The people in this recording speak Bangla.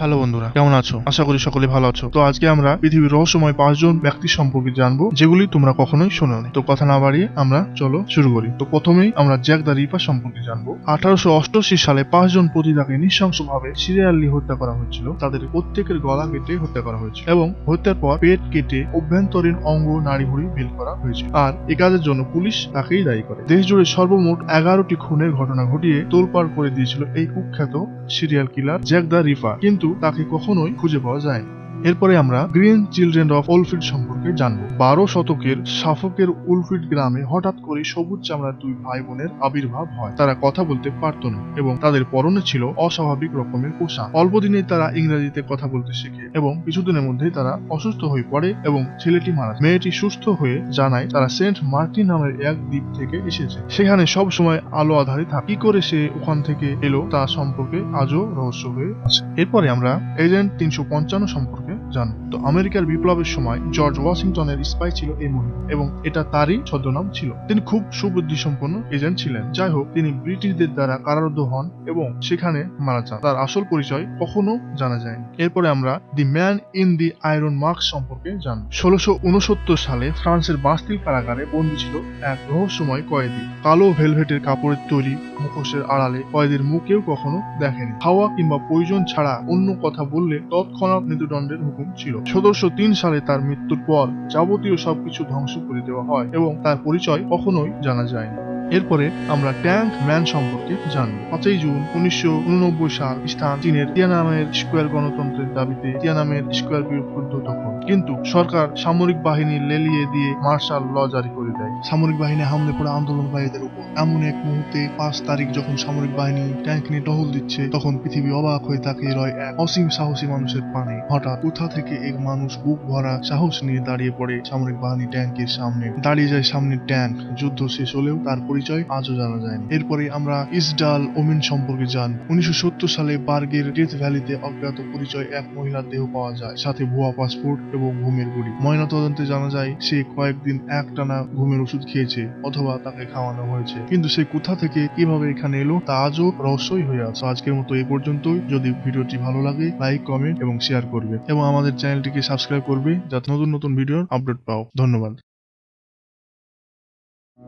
হ্যালো বন্ধুরা, কেমন আছো? আশা করি সকলে ভালো আছো। তো আজকে আমরা পৃথিবীর রহস্যময় পাঁচজন ব্যক্তি সম্পর্কে জানব, যেগুলি তোমরা কখনোই শোনোনি তো কথা না বাড়িয়ে আমরা চলো শুরু করি। তো প্রথমেই আমরা জ্যাক দ্য রিপার সম্পর্কে জানব। আঠারোশো অষ্টআশি সালে পাঁচজন পতিতাকে নৃশংসভাবে সিরিয়ালি হত্যা করা হয়েছিল। তাদের প্রত্যেকের গলা কেটে হত্যা করা হয়েছিল এবং হত্যার পর পেট কেটে অভ্যন্তরীণ অঙ্গ নাড়িভুড়ি বের করা হয়েছিল আর এ কাজের জন্য পুলিশ তাকেই দায়ী করে। দেশ জুড়ে সর্বমোট এগারোটি খুনের ঘটনা ঘটিয়ে তোলপাড় করে দিয়েছিল এই কুখ্যাত serial killer Jack the Ripper. কিন্তু তাকে কখনোই খুঁজে পাওয়া যায়নি। এরপরে আমরা গ্রিন চিলড্রেন অফ ওলফিড সম্পর্কে জানব। বারো শতকের সাফকের উলফিড গ্রামে হঠাৎ করে সবুজ চামড়ার দুই ভাই বোনের আবির্ভাব হয়। তারা কথা বলতে পারতো না এবং তাদের পরনে ছিল অস্বাভাবিক রকমের পোশাক। অল্প দিনেই তারা ইংরেজিতে কথা বলতে শেখে এবং কিছুদিনের মধ্যেই তারা অসুস্থ হয়ে পড়ে এবং ছেলেটি মারা মেয়েটি সুস্থ হয়ে জানায় তারা সেন্ট মার্টিন নামের এক দ্বীপ থেকে এসেছে। সেখানে সব সময় আলো আধারে থাকে। কি করে সে ওখান থেকে এলো তা সম্পর্কে আজও রহস্য হয়ে আছে। এরপরে আমরা এজেন্ট তিনশো পঞ্চান্ন সম্পর্কে জানব তো আমেরিকার বিপ্লবের সময় জর্জ ওয়াশিংটনের স্পাই ছিল এই মহিলা এবং এটা তারই ছদ্মনাম ছিল। তিনি খুব সুবুদ্ধি সম্পন্ন এজেন্ট ছিলেন। যাই হোক, তিনি ব্রিটিশদের দ্বারা কারারুদ্ধ হন এবং সেখানে মারা যান। তার আসল পরিচয় কখনো জানা যায়নি। এরপরে আমরা the man in the iron mask সম্পর্কে জানব। ষোলোশো সালে ফ্রান্সের বাস্তিল কারাগারে বন্দী ছিল এক রহস্যময় কয়েদি। কালো ভেলভেটের কাপড়ের তৈরি মুখোশের আড়ালে কয়েদির মুখেও কখনো দেখেনি। হাওয়া কিংবা প্রয়োজন ছাড়া অন্য কথা বললে তৎক্ষণাৎ মৃত্যুদণ্ডের হুকুম ছিল। সতেরোশো তিন সালে তার মৃত্যুর পর যাবতীয় সবকিছু ধ্বংস করে দেওয়া হয় এবং তার পরিচয় কখনোই জানা যায়নি। এরপরে আমরা ট্যাঙ্ক ম্যান সম্পর্কে জানব। পাঁচই জুন উনিশশো উননব্বই সাল স্থান চীনের তিয়ানামের স্কোয়ার গণতন্ত্রের দাবিতে তিয়ানামের স্কোয়ার বিরুদ্ধ তখন। কিন্তু সরকার সামরিক বাহিনী লেলিয়ে দিয়ে মার্শাল ল জারি করে সামরিক বাহিনী হামলে পড়ে আন্দোলনকারীদের উপর। এমন এক মুহূর্তে পাঁচ তারিখ যখন সামরিক বাহিনী ট্যাঙ্ক নিয়ে টহল দিচ্ছে, তখন পৃথিবী অবাক হয়ে তাকিয়ে রয় এক অসীম সাহসী মানুষের পানে। হঠাৎ কোথা থেকে এক মানুষ বুক ভরা সাহস নিয়ে দাঁড়িয়ে পড়ে সামরিক বাহিনী ট্যাঙ্কের সামনে। দাঁড়িয়ে যায় সামনে ট্যাঙ্ক। যুদ্ধ শেষ হলেও তার পরিচয় আজও জানা যায়নি। এরপরে আমরা ইসডাল ওমেন সম্পর্কে জান উনিশশো সত্তর সালে বার্গের ডেথ ভ্যালিতে অজ্ঞাত পরিচয় এক মহিলার দেহ পাওয়া যায়, সাথে ভুয়া পাসপোর্ট এবং ঘুমের গুড়ি ময়না তদন্তে জানা যায়, সে কয়েকদিন একটানা ঘুমের ওষুধ খেয়েছে অথবা তাকে খাওয়ানো হয়েছে। কিন্তু সে কোথা থেকে কীভাবে এখানে এলো, তা আজও রহস্যই হয়ে আছে। আজকের মতো এ পর্যন্তই। যদি ভিডিওটি ভালো লাগে, লাইক, কমেন্ট এবং শেয়ার করবে এবং আমাদের চ্যানেলটিকে সাবস্ক্রাইব করবে যাতে নতুন নতুন ভিডিওর আপডেট পাও। ধন্যবাদ।